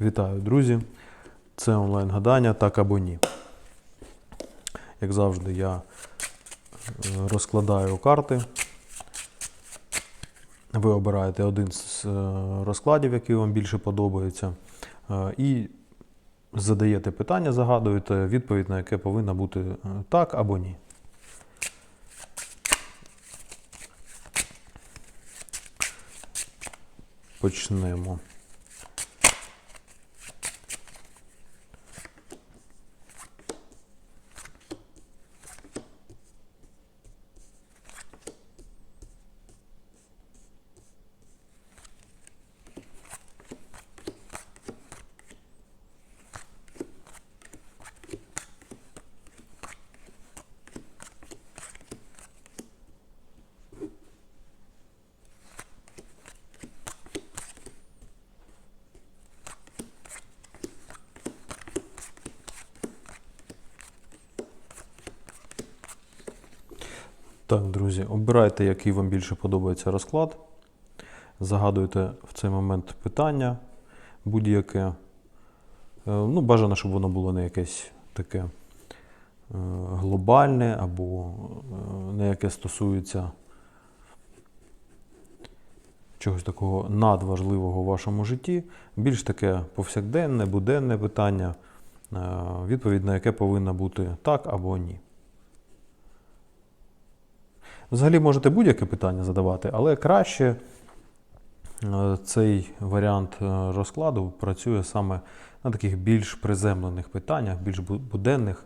Вітаю, друзі! Це онлайн-гадання так або ні. Як завжди, я е, розкладаю карти. Ви обираєте один з е, розкладів, який вам більше подобається, е, і задаєте питання, загадуєте, відповідь на яке повинна бути так або ні. Почнемо. Так, друзі, обирайте, який вам більше подобається розклад. Загадуйте в цей момент питання будь-яке. Е, Ну, бажано, щоб воно було не якесь таке е, глобальне або е, не яке стосується чогось такого надважливого в вашому житті. Більш таке повсякденне, буденне питання, відповідь на яке повинна бути так або ні. Взагалі можете будь-яке питання задавати, але краще е, цей варіант е, розкладу працює саме на таких більш приземлених питаннях, більш буденних.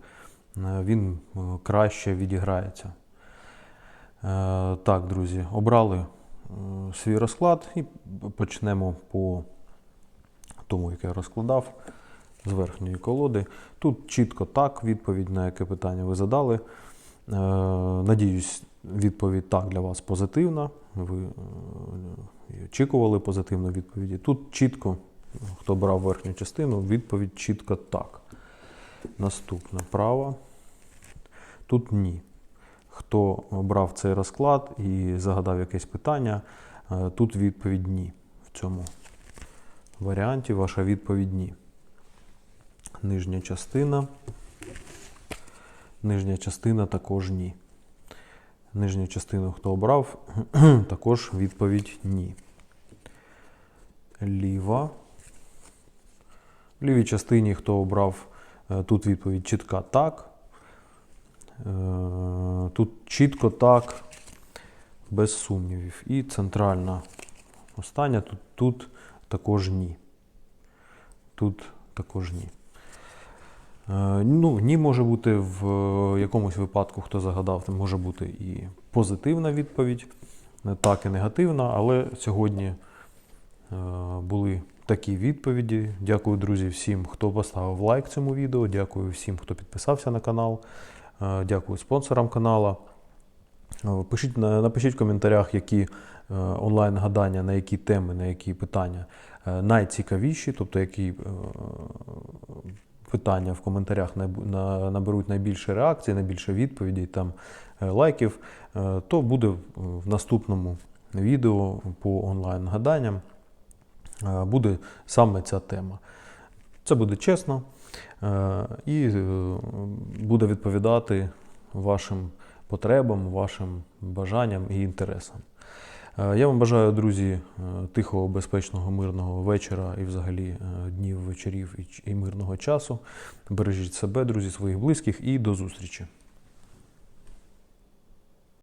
Е, Він краще відіграється. Так, друзі, обрали свій розклад і почнемо по тому, яке я розкладав з верхньої колоди. Тут чітко так, відповідь на яке питання ви задали. Е, Надіюсь, відповідь так для вас позитивна. Ви е, очікували позитивної відповіді. Тут чітко, хто брав верхню частину, відповідь чітко так. Наступна права. Тут ні. Хто брав цей розклад і загадав якесь питання, е, тут відповідь ні. В цьому варіанті ваша відповідь ні. Нижня частина. Нижня частина також ні. Нижню частину хто обрав, також відповідь ні. Ліва. В лівій частині хто обрав, е, тут відповідь чітка так. Е, Тут чітко так, без сумнівів. І центральна остання, тут, тут також ні. Тут також ні. Е, Ну, ні може бути в е, якомусь випадку, хто загадав, там може бути і позитивна відповідь, так і негативна, але сьогодні е, були такі відповіді. Дякую, друзі, всім, хто поставив лайк цьому відео. Дякую всім, хто підписався на канал. Е, Дякую спонсорам канала. Е, Пишіть, напишіть в коментарях, які е, онлайн-гадання, на які теми, на які питання е, найцікавіші, тобто які е, питання в коментарях наберуть найбільше реакцій, найбільше відповідей, там е, лайків, е, то буде в- наступному відео по онлайн-гаданням е, буде саме ця тема. Це буде чесно і буде відповідати вашим потребам, вашим бажанням і інтересам. Е, Я вам бажаю, друзі, е, тихого, безпечного, мирного вечора і взагалі е, днів, вечорів і мирного часу. Бережіть себе, друзі, своїх близьких і до зустрічі.